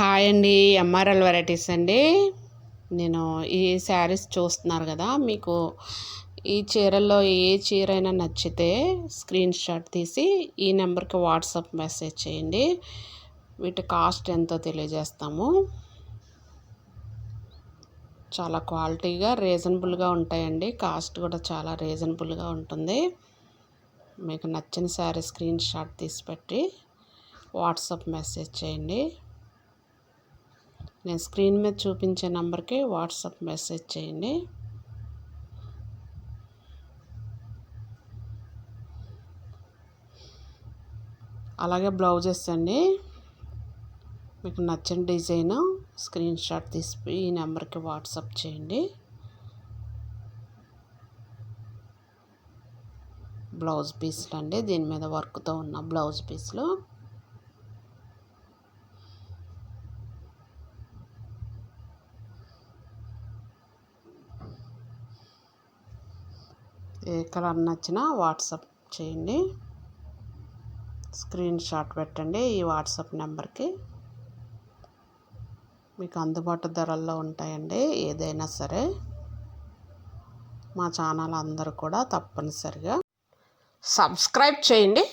Hi అండి MRL varieties అండి. నేను ఈ శారీస్ చూస్తున్నారు కదా మీకు ఈ చీరల్లో ఏ చీర అయినా నచ్చితే స్క్రీన్ షాట్ తీసి ఈ నెంబర్కి వాట్సాప్ మెసేజ్ చేయండి. వీటి కాస్ట్ ఎంతో తెలియజేస్తాము. చాలా క్వాలిటీగా రీజనబుల్గా ఉంటాయండి. కాస్ట్ కూడా చాలా రీజనబుల్గా ఉంటుంది. మీకు నచ్చిన శారీ స్క్రీన్ షాట్ తీసి పెట్టి వాట్సాప్ మెసేజ్ చేయండి. నేను స్క్రీన్ మీద చూపించే నెంబర్కి వాట్సాప్ మెసేజ్ చేయండి. అలాగే బ్లౌజెస్ అండి. మీకు నచ్చిన డిజైన్ స్క్రీన్ షాట్ తీసి ఈ నెంబర్కి వాట్సాప్ చేయండి. బ్లౌజ్ పీస్లు అండి. దీని మీద వర్క్తో ఉన్న బ్లౌజ్ పీస్లు. ఏ కలర్ నచ్చినా వాట్సాప్ చేయండి. స్క్రీన్ షాట్ పెట్టండి ఈ వాట్సాప్ నెంబర్కి. మీకు అందుబాటు ధరల్లో ఉంటాయండి ఏదైనా సరే. మా ఛానల్ అందరూ కూడా తప్పనిసరిగా సబ్స్క్రైబ్ చేయండి.